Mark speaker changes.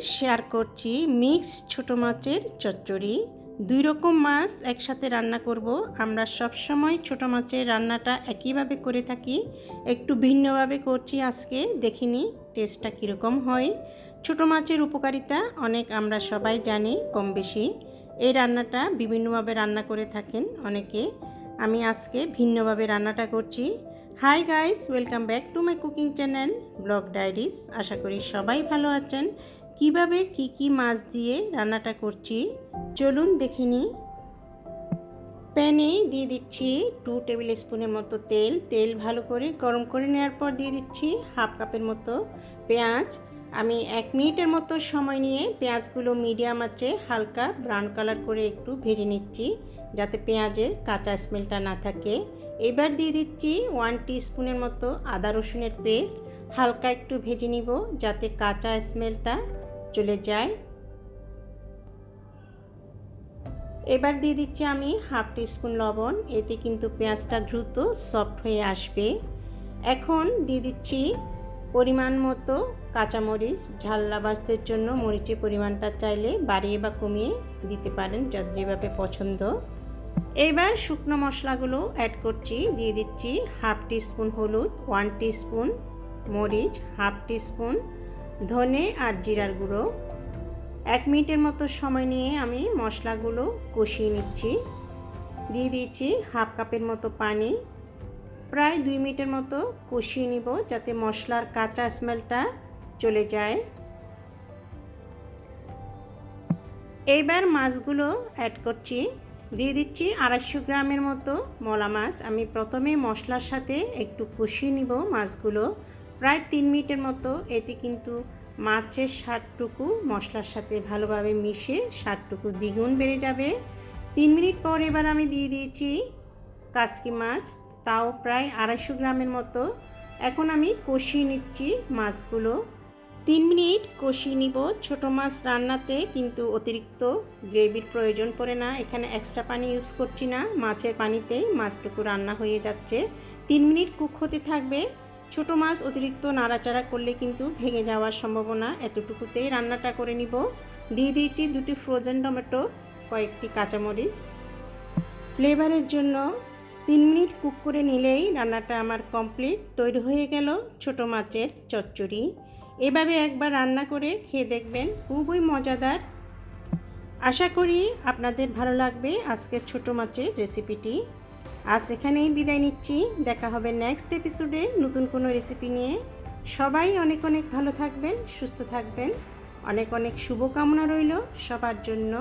Speaker 1: Share করছি mix ছোট মাছের চচ্চড়ি। দুই রকম মাছ একসাথে রান্না করব। আমরা সব সময় ছোট মাছের রান্নাটা একইভাবে করে থাকি। একটু ভিন্নভাবে করছি আজকে, দেখিনি টেস্টটা কীরকম হয়। ছোট মাছের উপকারিতা অনেক আমরা সবাই জানি কম বেশি। এই রান্নাটা বিভিন্নভাবে রান্না করে থাকেন অনেকে। আমি আজকে ভিন্নভাবে রান্নাটা করছি। Hi guys, welcome back to my cooking channel, blog diaries. আশা করি সবাই ভালো আছেন। কীভাবে কি কি মাছ দিয়ে রান্নাটা করছি, চলুন দেখে নিই। প্যানে দিয়ে দিচ্ছি টু টেবিল স্পুনের মতো তেল। তেল ভালো করে গরম করে নেওয়ার পর দিয়ে দিচ্ছি হাফ কাপের মতো পেঁয়াজ। আমি এক মিনিটের মতো সময় নিয়ে পেঁয়াজগুলো মিডিয়াম আছে, হালকা ব্রাউন কালার করে একটু ভেজে নিচ্ছি, যাতে পেঁয়াজের কাঁচা স্মেলটা না থাকে। এবার দিয়ে দিচ্ছি ওয়ান স্পুনের মতো আদা রসুনের পেস্ট হালকা একটু ভেজে নিব যাতে কাঁচা স্মেলটা চলে যায়। এবার দিয়ে দিচ্ছি আমি হাফ স্পুন লবণ। এতে কিন্তু পেঁয়াজটা দ্রুত সফট হয়ে আসবে। এখন দিয়ে দিচ্ছি পরিমাণ মতো কাঁচামরিচ। ঝাল লাভার্সদের জন্য মরিচের পরিমাণটা চাইলে বাড়িয়ে বা কমিয়ে দিতে পারেন যেভাবে পছন্দ। এবার শুকনো মশলাগুলো অ্যাড করছি, দিয়ে দিচ্ছি হাফ স্পুন হলুদ ওয়ান স্পুন মরিচ হাফ স্পুন ধনে আর জিরার গুঁড়ো। এক মিনিটের মতো সময় নিয়ে আমি মশলাগুলো কষিয়ে নিচ্ছি। দিয়ে দিয়েছি হাফ কাপের মতো পানি। প্রায় দুই মিনিটের মতো কষিয়ে নিব যাতে মশলার কাঁচা স্মেলটা চলে যায়। এইবার মাছগুলো অ্যাড করছি। দিয়ে দিচ্ছি আড়াইশো গ্রামের মতো মলা মাছ। আমি প্রথমে মশলার সাথে একটু কষিয়ে নিব মাছগুলো। প্রায় তিন মিনিটের মতো এতে কিন্তু মাছের স্বাদটুকু মশলার সাথে ভালোভাবে মিশে স্বাদটুকু দ্বিগুণ বেড়ে যাবে। তিন মিনিট পর এবার আমি দিয়ে দিয়েছি কাসকি মাছ। তাও প্রায় আড়াইশো গ্রামের মতো। এখন আমি কষিয়ে নিচ্ছি মাছগুলো। তিন মিনিট কষিয়ে নিব। ছোটো মাছ রান্নাতে কিন্তু অতিরিক্ত গ্রেভির প্রয়োজন পড়ে না। এখানে এক্সট্রা পানি ইউজ করছি না। মাছের পানিতে মাছটুকু রান্না হয়ে যাচ্ছে। তিন মিনিট কুক হতে থাকবে। ছোটো মাছ অতিরিক্ত নাড়াচাড়া করলে কিন্তু ভেঙে যাওয়ার সম্ভাবনা এতটুকুতেই রান্নাটা করে নিব। দিয়ে দিয়েছি দুটি ফ্রোজেন টমেটো, কয়েকটি কাঁচামরিচ। ফ্লেভারের জন্য তিন মিনিট কুক করে নিলেই রান্নাটা আমার কমপ্লিট তৈরি হয়ে গেল ছোট মাছের চচ্চড়ি। এভাবে একবার রান্না করে খেয়ে দেখবেন খুবই মজাদার। আশা করি আপনাদের ভালো লাগবে আজকের ছোট মাছের রেসিপিটি। আজ এখানেই বিদায় নিচ্ছি। দেখা হবে নেক্সট এপিসোডে নতুন কোনো রেসিপি নিয়ে। সবাই অনেক অনেক ভালো থাকবেন, সুস্থ থাকবেন। অনেক অনেক শুভকামনা রইল সবার জন্য।